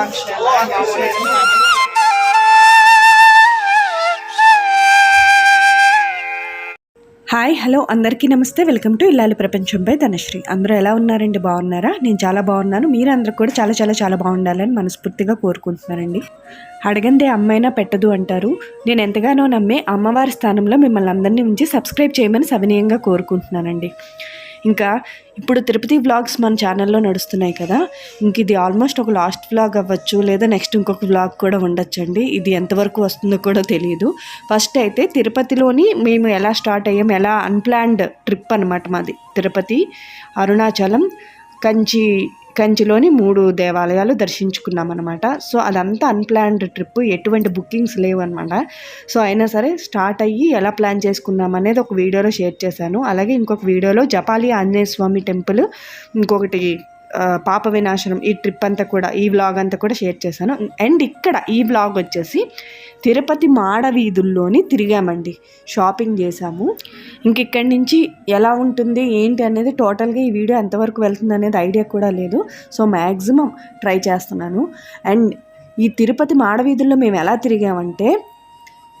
function. Hi hello అందరికీ నమస్తే. Welcome to ఇల్లాలి ప్రపంచంపై ధనశ్రీ. అందరూ ఎలా ఉన్నారండి? బాగున్నారా? నేను చాలా బాగున్నాను. మీరు అందరూ కూడా చాలా చాలా చాలా బాగుండాలని మనస్ఫూర్తిగా కోరుకుంటున్నానండి. అడగందే అమ్మైనా పెట్టదు అంటారు. నేను ఎంతగానో నమ్మే అమ్మవారి స్థానంలో మిమ్మల్ని అందరినీ ఉంచి సబ్స్క్రైబ్ చేయమని సవినీయంగా కోరుకుంటున్నానండి. ఇంకా ఇప్పుడు తిరుపతి వ్లాగ్స్ మన ఛానల్లో నడుస్తున్నాయి కదా. ఇంక ఇది ఆల్మోస్ట్ ఒక లాస్ట్ వ్లాగ్ అవ్వచ్చు లేదా నెక్స్ట్ ఇంకొక వ్లాగ్ కూడా ఉండొచ్చండి. ఇది ఎంతవరకు వస్తుందో కూడా తెలియదు ఫస్ట్ అయితే తిరుపతిలోని మేము ఎలా స్టార్ట్ అయ్యాం ఎలా అన్ప్లాన్డ్ ట్రిప్ అనమాట మాది. తిరుపతి అరుణాచలం కంచి కంచిలోని మూడు దేవాలయాలు దర్శించుకున్నాం అనమాట సో అదంతా అన్ప్లాన్డ్ ట్రిప్ ఎటువంటి బుకింగ్స్ లేవు అనమాట సో అయినా సరే స్టార్ట్ అయ్యి ఎలా ప్లాన్ చేసుకున్నాం అనేది ఒక వీడియోలో షేర్ చేశాను. అలాగే ఇంకొక వీడియోలో జపాలి ఆంజనేయ స్వామి టెంపుల్ ఇంకొకటి పాప వినాశనం ఈ ట్రిప్ అంతా కూడా ఈ వ్లాగ్ అంతా కూడా షేర్ చేశాను. అండ్ ఇక్కడ ఈ వ్లాగ్ వచ్చేసి తిరుపతి మాడ వీధుల్లోని తిరిగామండి. షాపింగ్ చేశాము. ఇంక ఇక్కడి నుంచి ఎలా ఉంటుంది ఏంటి అనేది టోటల్గా ఈ వీడియో ఎంతవరకు వెళ్తుంది అనేది ఐడియా కూడా లేదు. సో మ్యాక్సిమం ట్రై చేస్తున్నాను. అండ్ ఈ తిరుపతి మాడ వీధుల్లో మేము ఎలా తిరిగామంటే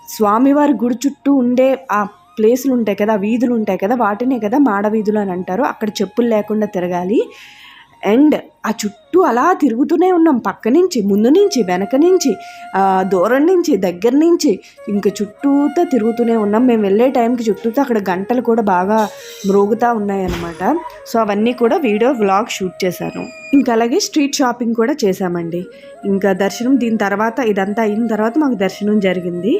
స్వామివారి గుడి చుట్టూ ఉండే ఆ ప్లేసులు ఉంటాయి కదా వీధులు ఉంటాయి కదా వాటినే కదా మాడ వీధులు అని అంటారు. అక్కడ చెప్పులు లేకుండా తిరగాలి. అండ్ ఆ చుట్టూ అలా తిరుగుతూనే ఉన్నాం. పక్క నుంచి ముందు నుంచి వెనక నుంచి దూరం నుంచి దగ్గర నుంచి ఇంకా చుట్టూతా తిరుగుతూనే ఉన్నాం. మేము వెళ్ళే టైంకి చుట్టూతా అక్కడ గంటలు కూడా బాగా మ్రోగుతూ ఉన్నాయన్నమాట. సో అవన్నీ కూడా వీడియో వ్లాగ్ షూట్ చేశాను. ఇంకా అలాగే స్ట్రీట్ షాపింగ్ కూడా చేశామండి. ఇంకా దర్శనం దీని తర్వాత ఇదంతా అయిన తర్వాత మాకు దర్శనం జరిగింది.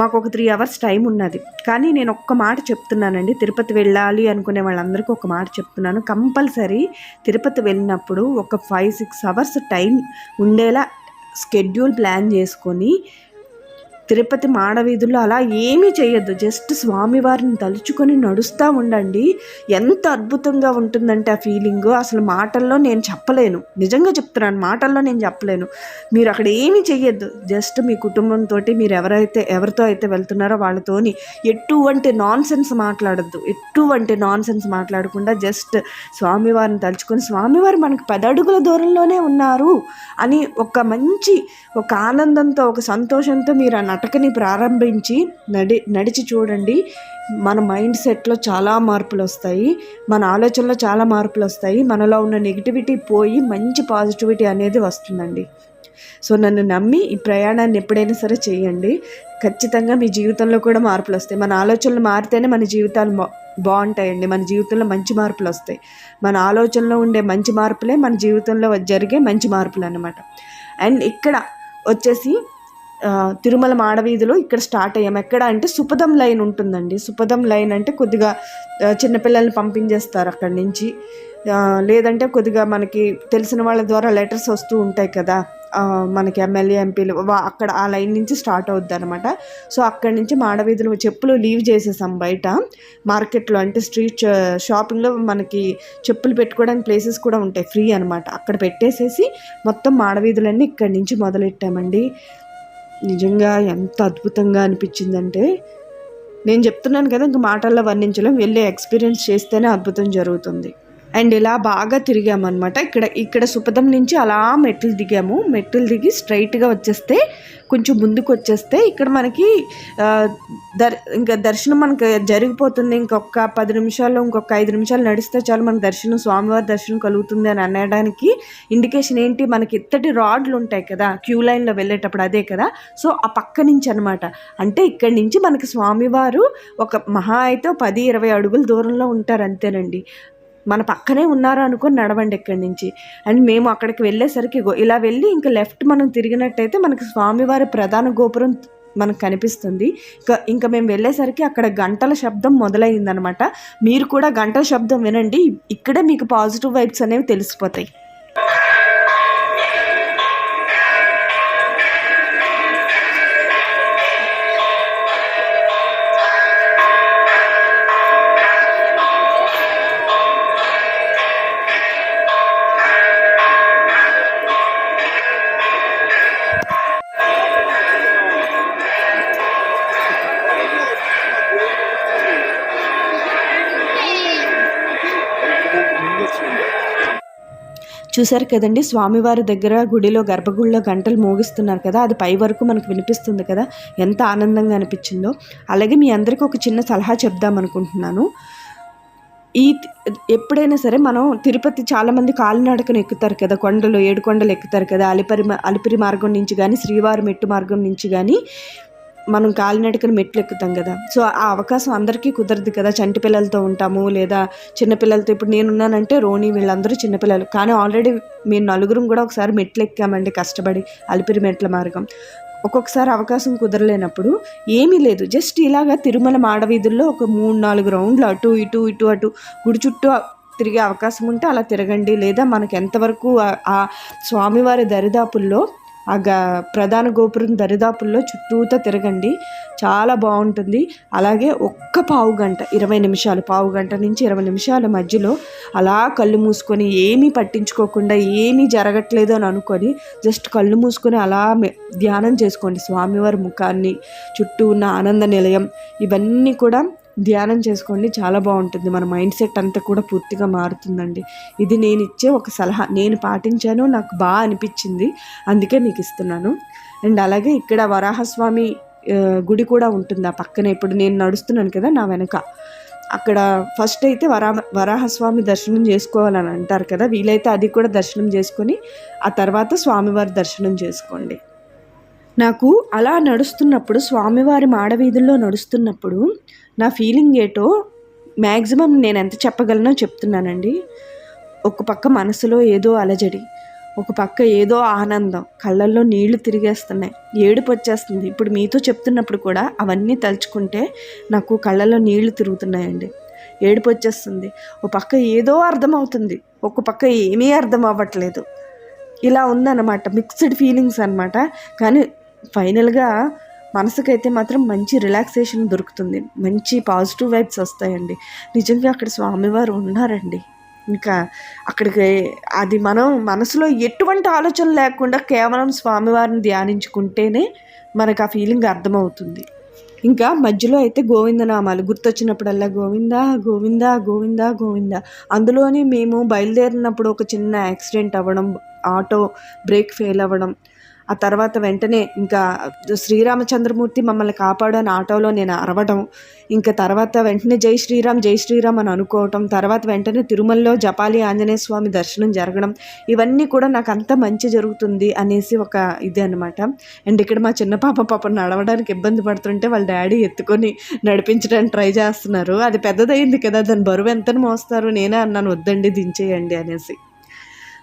మాకు ఒక త్రీ అవర్స్ టైం ఉన్నది. కానీ నేను ఒక్క మాట చెప్తున్నానండి తిరుపతి వెళ్ళాలి అనుకునే వాళ్ళందరికీ ఒక మాట చెప్తున్నాను. కంపల్సరీ తిరుపతి వెళ్ళినప్పుడు ఒక ఫైవ్ సిక్స్ అవర్స్ టైం ఉండేలా స్కెడ్యూల్ ప్లాన్ చేసుకొని తిరుపతి మాడవీధుల్లో అలా ఏమీ చేయొద్దు. జస్ట్ స్వామివారిని తలుచుకొని నడుస్తూ ఉండండి. ఎంత అద్భుతంగా ఉంటుందంటే ఆ ఫీలింగ్. అసలు మాటల్లో నేను చెప్పలేను. నిజంగా చెప్తున్నాను మాటల్లో నేను చెప్పలేను. మీరు అక్కడ ఏమీ చేయొద్దు. జస్ట్ మీ కుటుంబంతో మీరు ఎవరైతే ఎవరితో అయితే వెళ్తున్నారో వాళ్ళతోని ఎటువంటి నాన్ సెన్స్ మాట్లాడద్దు. ఎటువంటి నాన్ సెన్స్ మాట్లాడకుండా జస్ట్ స్వామివారిని తలుచుకొని స్వామివారు మనకు పదడుగుల దూరంలోనే ఉన్నారు అని ఒక మంచి ఒక ఆనందంతో ఒక సంతోషంతో మీరు ఆ నటకని ప్రారంభించి నడి నడిచి చూడండి. మన మైండ్ సెట్లో చాలా మార్పులు వస్తాయి. మన ఆలోచనలో చాలా మార్పులు వస్తాయి. మనలో ఉన్న నెగిటివిటీ పోయి మంచి పాజిటివిటీ అనేది వస్తుందండి. సో నన్ను నమ్మి ఈ ప్రయాణాన్ని ఎప్పుడైనా సరే చేయండి. ఖచ్చితంగా మీ జీవితంలో కూడా మార్పులు వస్తాయి. మన ఆలోచనలు మారితేనే మన జీవితాలు బాగుంటాయండి. మన జీవితంలో మంచి మార్పులు వస్తాయి. మన ఆలోచనలో ఉండే మంచి మార్పులే మన జీవితంలో జరిగే మంచి మార్పులు అన్నమాట. అండ్ ఇక్కడ వచ్చేసి తిరుమల మాడవీధిలో ఇక్కడ స్టార్ట్ అయ్యాం. ఎక్కడ అంటే సుపదం లైన్ ఉంటుందండి. సుపదం లైన్ అంటే కొద్దిగా చిన్నపిల్లల్ని పంపించేస్తారు అక్కడి నుంచి. లేదంటే కొద్దిగా మనకి తెలిసిన వాళ్ళ ద్వారా లెటర్స్ వస్తూ ఉంటాయి కదా. మనకి ఎమ్మెల్యే ఎంపీలు అక్కడ ఆ లైన్ నుంచి స్టార్ట్ అవుద్ది అనమాట సో అక్కడి నుంచి మాడవీధులు చెప్పులు లీవ్ చేసేసాం బయట. మార్కెట్లో అంటే స్ట్రీట్ షాపింగ్లో మనకి చెప్పులు పెట్టుకోవడానికి ప్లేసెస్ కూడా ఉంటాయి. ఫ్రీ అనమాట అక్కడ పెట్టేసేసి మొత్తం మాడవీధులన్నీ ఇక్కడి నుంచి మొదలెట్టామండి. నిజంగా ఎంత అద్భుతంగా అనిపించిందంటే నేను చెప్తున్నాను కదా ఇంక మాటల్లో వర్ణించలేం వెళ్ళి ఎక్స్పీరియన్స్ చేస్తేనే అద్భుతం జరుగుతుంది. అండ్ ఇలా బాగా తిరిగామన్నమాట. ఇక్కడ ఇక్కడ సుపథం నుంచి అలా మెట్లు దిగాము. మెట్లు దిగి స్ట్రైట్గా వచ్చేస్తే కొంచెం ముందుకు వచ్చేస్తే ఇక్కడ మనకి దర్ ఇంకా దర్శనం మనకి జరిగిపోతుంది. ఇంకొక పది నిమిషాలు ఇంకొక ఐదు నిమిషాలు నడిస్తే చాలు మన దర్శనం స్వామివారి దర్శనం కలుగుతుంది అని అనడానికి ఇండికేషన్ ఏంటి? మనకి ఇత్తటి రాడ్లు ఉంటాయి కదా క్యూ లైన్లో వెళ్ళేటప్పుడు అదే కదా. సో ఆ పక్క నుంచి అనమాట అంటే ఇక్కడి నుంచి మనకి స్వామివారు ఒక మహా అయితే పది ఇరవై అడుగుల దూరంలో ఉంటారు అంతేనండి. మన పక్కనే ఉన్నారు అనుకొని నడవండి ఇక్కడి నుంచి. అండ్ మేము అక్కడికి వెళ్ళేసరికి ఇలా వెళ్ళి ఇంకా లెఫ్ట్ మనం తిరిగినట్టయితే మనకి స్వామివారి ప్రధాన గోపురం మనకు కనిపిస్తుంది. ఇంకా ఇంకా మేము వెళ్ళేసరికి అక్కడ గంటల శబ్దం మొదలైందనమాట. మీరు కూడా గంటల శబ్దం వినండి ఇక్కడే మీకు పాజిటివ్ వైబ్స్ అనేవి తెలిసిపోతాయి. చూశారు కదండి స్వామివారి దగ్గర గుడిలో గర్భగుడిలో గంటలు మోగిస్తున్నారు కదా అది పై వరకు మనకు వినిపిస్తుంది కదా ఎంత ఆనందంగా అనిపించిందో. అలాగే మీ అందరికీ ఒక చిన్న సలహా చెప్దాం అనుకుంటున్నాను. ఈ ఎప్పుడైనా సరే మనం తిరుపతి చాలామంది కాలినడకను ఎక్కుతారు కదా కొండలు ఏడు కొండలు ఎక్కుతారు కదా అలిపరి అలిపిరి మార్గం నుంచి కానీ శ్రీవారి మెట్టు మార్గం నుంచి కానీ మనం కాలినడకను మెట్లు ఎక్కుతాం కదా. సో ఆ అవకాశం అందరికీ కుదరదు కదా. చంటి పిల్లలతో ఉంటాము లేదా చిన్నపిల్లలతో ఇప్పుడు నేనున్నానంటే రోణి వీళ్ళందరూ చిన్నపిల్లలు కానీ ఆల్రెడీ మేము నలుగురం కూడా ఒకసారి మెట్లు ఎక్కామండి కష్టపడి అలిపిరి మెట్ల మార్గం. ఒక్కొక్కసారి అవకాశం కుదరలేనప్పుడు ఏమీ లేదు. జస్ట్ ఇలాగా తిరుమల మాడవీధుల్లో ఒక మూడు నాలుగు రౌండ్లు అటు ఇటు ఇటు అటు గుడి చుట్టూ తిరిగే అవకాశం ఉంటే అలా తిరగండి. లేదా మనకు ఎంతవరకు ఆ స్వామివారి దరిదాపుల్లో ఆ గ ప్రధాన గోపురం దరిదాపుల్లో చుట్టూతా తిరగండి. చాలా బాగుంటుంది. అలాగే ఒక్క పావు గంట ఇరవై నిమిషాలు పావు గంట నుంచి ఇరవై నిమిషాల మధ్యలో అలా కళ్ళు మూసుకొని ఏమీ పట్టించుకోకుండా ఏమీ జరగట్లేదు అని అనుకొని జస్ట్ కళ్ళు మూసుకొని అలా ధ్యానం చేసుకోండి. స్వామివారి ముఖాన్ని చుట్టూ ఉన్న ఆనంద నిలయం ఇవన్నీ కూడా ధ్యానం చేసుకోండి చాలా బాగుంటుంది. మన మైండ్ సెట్ అంతా కూడా పూర్తిగా మారుతుందండి. ఇది నేను ఇచ్చే ఒక సలహా. నేను పాటించాను నాకు బాగా అనిపించింది అందుకే మీకు ఇస్తున్నాను. అండ్ అలాగే ఇక్కడ వరాహస్వామి గుడి కూడా ఉంటుంది ఆ పక్కన. ఇప్పుడు నేను నడుస్తున్నాను కదా నా వెనక. అక్కడ ఫస్ట్ అయితే వరా వరాహస్వామి దర్శనం చేసుకోవాలని అంటారు కదా. వీలైతే అది కూడా దర్శనం చేసుకొని ఆ తర్వాత స్వామివారి దర్శనం చేసుకోండి. నాకు అలా నడుస్తున్నప్పుడు స్వామివారి మాడవీధుల్లో నడుస్తున్నప్పుడు నా ఫీలింగ్ ఏటో మ్యాక్సిమం నేను ఎంత చెప్పగలనో చెప్తున్నానండి. ఒక పక్క మనసులో ఏదో అలజడి ఒక పక్క ఏదో ఆనందం కళ్ళల్లో నీళ్ళు తిరిగేస్తున్నాయి ఏడుపు వచ్చేస్తుంది. ఇప్పుడు మీతో చెప్తున్నప్పుడు కూడా అవన్నీ తలుచుకుంటే నాకు కళ్ళల్లో నీళ్ళు తిరుగుతున్నాయండి. ఏడుపు వచ్చేస్తుంది. ఒక పక్క ఏదో అర్థమవుతుంది. ఒక పక్క ఏమీ అర్థం అవ్వట్లేదు ఇలా ఉందన్నమాట. మిక్స్డ్ ఫీలింగ్స్ అన్నమాట. కానీ ఫైనల్గా మనసుకైతే మాత్రం మంచి రిలాక్సేషన్ దొరుకుతుంది. మంచి పాజిటివ్ వైబ్స్ వస్తాయండి. నిజంగా అక్కడ స్వామివారు ఉన్నారండి. ఇంకా అక్కడికి అది మనం మనసులో ఎటువంటి ఆలోచన లేకుండా కేవలం స్వామివారిని ధ్యానించుకుంటేనే మనకు ఆ ఫీలింగ్ అర్థమవుతుంది. ఇంకా మధ్యలో అయితే గోవిందనామాలు గుర్తొచ్చినప్పుడల్లా గోవింద గోవింద గోవింద గోవింద. అందులోని మేము బయలుదేరినప్పుడు ఒక చిన్న యాక్సిడెంట్ అవ్వడం ఆటో బ్రేక్ ఫెయిల్ అవ్వడం ఆ తర్వాత వెంటనే ఇంకా శ్రీరామచంద్రమూర్తి మమ్మల్ని కాపాడు అని ఆటోలో నేను అరవడం ఇంకా తర్వాత వెంటనే జై శ్రీరామ్ జై శ్రీరామ్ అని అనుకోవటం తర్వాత వెంటనే తిరుమలలో జపాలి ఆంజనేయ స్వామి దర్శనం జరగడం ఇవన్నీ కూడా నాకు అంత మంచి జరుగుతుంది అనేసి ఒక ఇది అనమాట అండ్ ఇక్కడ మా చిన్న పాప పాప నడవడానికి ఇబ్బంది పడుతుంటే వాళ్ళ డాడీ ఎత్తుకొని నడిపించడానికి ట్రై చేస్తున్నారు. అది పెద్దదైంది కదా దాని బరువు ఎంత మోస్తారు? నేనే అన్నాను వద్దండి దించేయండి అనేసి.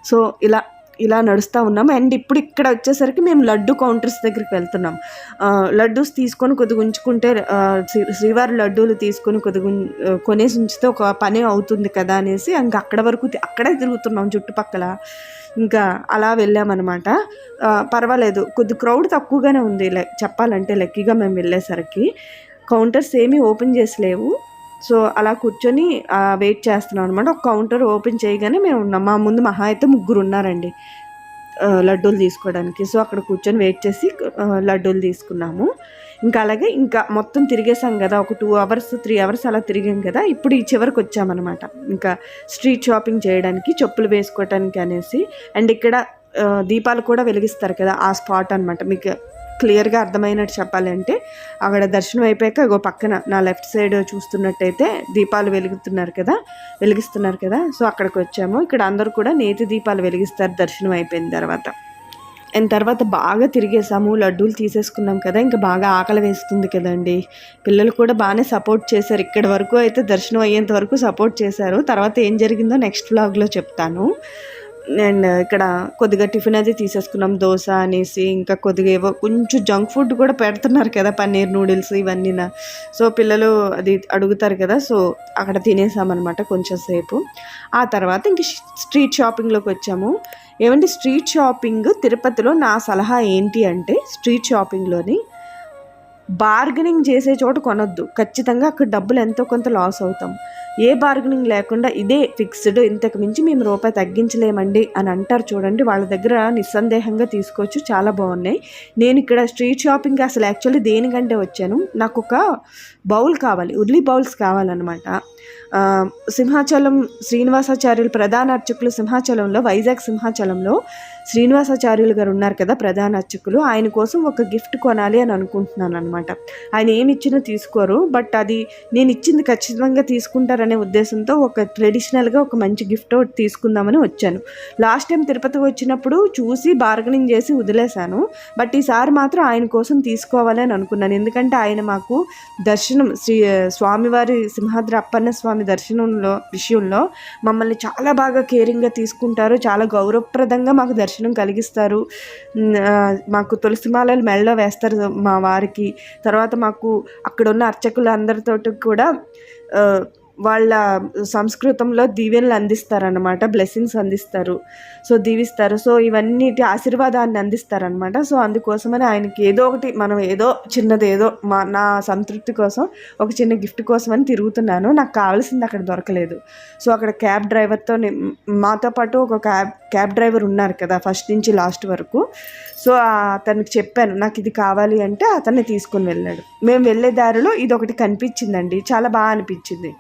సో ఇలా ఇలా నడుస్తూ ఉన్నాం. అండ్ ఇప్పుడు ఇక్కడ వచ్చేసరికి మేము లడ్డు కౌంటర్స్ దగ్గరికి వెళ్తున్నాం. లడ్డూస్ తీసుకొని కొద్దిగా ఉంచుకుంటే శ్రీవారి లడ్డూలు తీసుకొని కొద్దిగా కొనేసి ఉంచితే ఒక పని అవుతుంది కదా అనేసి ఇంకా అక్కడ వరకు అక్కడే తిరుగుతున్నాం చుట్టుపక్కల. ఇంకా అలా వెళ్ళామన్నమాట. పర్వాలేదు. కొద్ది క్రౌడ్ తక్కువగానే ఉంది లైక్ చెప్పాలంటే లక్కీగా మేము వెళ్ళేసరికి. కౌంటర్స్ ఏమీ ఓపెన్ చేసి లేవు సో అలా కూర్చొని వెయిట్ చేస్తున్నాం అనమాట ఒక కౌంటర్ ఓపెన్ చేయగానే మేము ఉన్నాం మా ముందు మహా అయితే ముగ్గురు ఉన్నారండి లడ్డూలు తీసుకోవడానికి. సో అక్కడ కూర్చొని వెయిట్ చేసి లడ్డూలు తీసుకున్నాము. ఇంకా అలాగే ఇంకా మొత్తం తిరిగేసాం కదా ఒక టూ అవర్స్ త్రీ అవర్స్ అలా తిరిగాం కదా ఇప్పుడు ఈ చివరికి వచ్చామన్నమాట. ఇంకా స్ట్రీట్ షాపింగ్ చేయడానికి చెప్పులు వేసుకోవటానికి అనేసి అండ్ ఇక్కడ దీపాలు కూడా వెలిగిస్తారు కదా ఆ స్పాట్ అనమాట మీకు క్లియర్గా అర్థమైనట్టు చెప్పాలంటే అక్కడ దర్శనం అయిపోయాక ఇగో పక్కన నా లెఫ్ట్ సైడ్ చూస్తున్నట్టయితే దీపాలు వెలుగుతున్నారు కదా వెలిగిస్తున్నారు కదా సో అక్కడికి వచ్చాము. ఇక్కడ అందరూ కూడా నేతి దీపాలు వెలిగిస్తారు దర్శనం అయిపోయిన తర్వాత. అండ్ తర్వాత బాగా తిరిగేసాము లడ్డూలు తీసేసుకున్నాం కదా ఇంకా బాగా ఆకలి వేస్తుంది కదండి. పిల్లలు కూడా బాగానే సపోర్ట్ చేశారు. ఇక్కడి వరకు అయితే దర్శనం అయ్యేంత వరకు సపోర్ట్ చేశారు. తర్వాత ఏం జరిగిందో నెక్స్ట్ వ్లాగ్లో చెప్తాను. అండ్ ఇక్కడ కొద్దిగా టిఫిన్ అది తీసేసుకున్నాం. దోశ అనేసి ఇంకా కొద్దిగా ఏవో కొంచెం జంక్ ఫుడ్ కూడా పెడుతున్నారు కదా పన్నీర్ నూడిల్స్ ఇవన్నీ సో పిల్లలు అది అడుగుతారు కదా సో అక్కడ తినేసామన్నమాట కొంచెం సేపు. ఆ తర్వాత ఇంక స్ట్రీట్ షాపింగ్లోకి వచ్చాము. ఏమంటే స్ట్రీట్ షాపింగ్ తిరుపతిలో నా సలహా ఏంటి అంటే స్ట్రీట్ షాపింగ్లోని బార్గెనింగ్ చేసే చోట కొనొద్దు. ఖచ్చితంగా అక్కడ డబ్బులు ఎంతో కొంత లాస్ అవుతాం. ఏ బార్గెనింగ్ లేకుండా ఇదే ఫిక్స్డ్ ఇంతకు మించి మేము రూపాయి తగ్గించలేమండి అని అంటారు చూడండి. వాళ్ళ దగ్గర నిస్సందేహంగా తీసుకోవచ్చు. చాలా బాగున్నాయి. నేను ఇక్కడ స్ట్రీట్ షాపింగ్ అసలు యాక్చువల్లీ దేనికంటే వచ్చాను? నాకు ఒక బౌల్ కావాలి. ఉర్లీ బౌల్స్ కావాలన్నమాట. సింహాచలం శ్రీనివాసాచార్యులు ప్రధాన అర్చకులు సింహాచలంలో వైజాగ్ సింహాచలంలో శ్రీనివాసాచార్యులు గారు ఉన్నారు కదా ప్రధాన అర్చకులు. ఆయన కోసం ఒక గిఫ్ట్ కొనాలి అని అనుకుంటున్నాను అనమాట ఆయన ఏమి ఇచ్చినా తీసుకోరు. బట్ అది నేను ఇచ్చింది ఖచ్చితంగా తీసుకుంటారని ఉద్దేశంతో ఒక ట్రెడిషనల్గా ఒక మంచి గిఫ్ట్ తీసుకుందామని వచ్చాను. లాస్ట్ టైం తిరుపతికి వచ్చినప్పుడు చూసి బార్గెనింగ్ చేసి వదిలేశాను. బట్ ఈసారి మాత్రం ఆయన కోసం తీసుకోవాలని అనుకున్నాను. ఎందుకంటే ఆయన మాకు దర్శనం శ్రీ స్వామివారి సింహాద్రి అప్పన్న స్వామి దర్శనంలో విషయంలో మమ్మల్ని చాలా బాగా కేరింగ్గా తీసుకుంటారు. చాలా గౌరవప్రదంగా మాకు దర్శనం కలిగిస్తారు. మాకు తులసి మాలలు మెడలో వేస్తారు మా వారికి. తర్వాత మాకు అక్కడ ఉన్న అర్చకులు అందరితోటి కూడా వాళ్ళ సంస్కృతంలో దీవెనలు అందిస్తారనమాట బ్లెస్సింగ్స్ అందిస్తారు. సో దీవిస్తారు. సో ఇవన్నిటి ఆశీర్వాదాన్ని అందిస్తారనమాట సో అందుకోసమని ఆయనకి ఏదో ఒకటి మనం ఏదో చిన్నది ఏదో మా నా సంతృప్తి కోసం ఒక చిన్న గిఫ్ట్ కోసం అని తిరుగుతున్నాను. నాకు కావాల్సింది అక్కడ దొరకలేదు. సో అక్కడ క్యాబ్ డ్రైవర్తో మాతో పాటు ఒక క్యాబ్ క్యాబ్ డ్రైవర్ ఉన్నారు కదా ఫస్ట్ నుంచి లాస్ట్ వరకు. సో అతనికి చెప్పాను నాకు ఇది కావాలి అంటే అతన్ని తీసుకుని వెళ్ళాడు. మేము వెళ్ళే దారిలో ఇది ఒకటి కనిపించిందండి. చాలా బాగా అనిపించింది.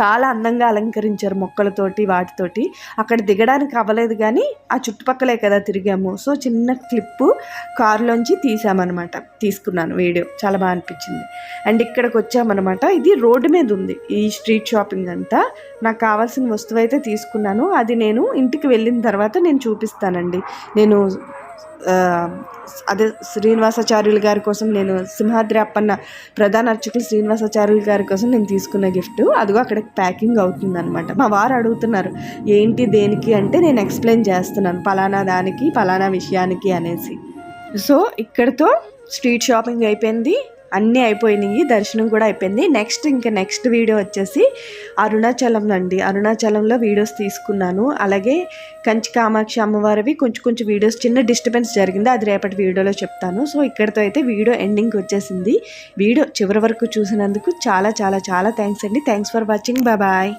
చాలా అందంగా అలంకరించారు మొక్కలతోటి వాటితోటి. అక్కడ దిగడానికి అవ్వలేదు కానీ ఆ చుట్టుపక్కలే కదా తిరిగాము. సో చిన్న క్లిప్పు కారులోంచి తీసామన్నమాట. తీసుకున్నాను వీడియో. చాలా బాగా అనిపించింది. అండ్ ఇక్కడికి వచ్చామన్నమాట. ఇది రోడ్డు మీద ఉంది. ఈ స్ట్రీట్ షాపింగ్ అంతా. నాకు కావాల్సిన వస్తువు అయితే తీసుకున్నాను. అది నేను ఇంటికి వెళ్ళిన తర్వాత నేను చూపిస్తానండి. నేను అదే శ్రీనివాసాచార్యులు గారి కోసం నేను సింహాద్రి అప్పన్న ప్రధాన అర్చకులు శ్రీనివాసాచార్యులు గారి కోసం నేను తీసుకున్న గిఫ్ట్. అదిగో అక్కడ ప్యాకింగ్ అవుతుందనమాట మా వారు అడుగుతున్నారు ఏంటి దేనికి? అంటే నేను ఎక్స్ప్లెయిన్ చేస్తున్నాను పలానా దానికి పలానా విషయానికి అనేసి. సో ఇక్కడతో స్ట్రీట్ షాపింగ్ అయిపోయింది. అన్నీ అయిపోయినాయి దర్శనం కూడా అయిపోయింది. నెక్స్ట్ ఇంకా నెక్స్ట్ వీడియో వచ్చేసి అరుణాచలం అండి. అరుణాచలంలో వీడియోస్ తీసుకున్నాను. అలాగే కంచి కామాక్షి అమ్మవారివి కొంచెం కొంచెం వీడియోస్ చిన్న డిస్టర్బెన్స్ జరిగింది. అది రేపటి వీడియోలో చెప్తాను. సో ఇక్కడితో అయితే వీడియో ఎండింగ్కి వచ్చేసింది. వీడియో చివరి వరకు చూసినందుకు చాలా చాలా చాలా థ్యాంక్స్ అండి. Thanks for watching bye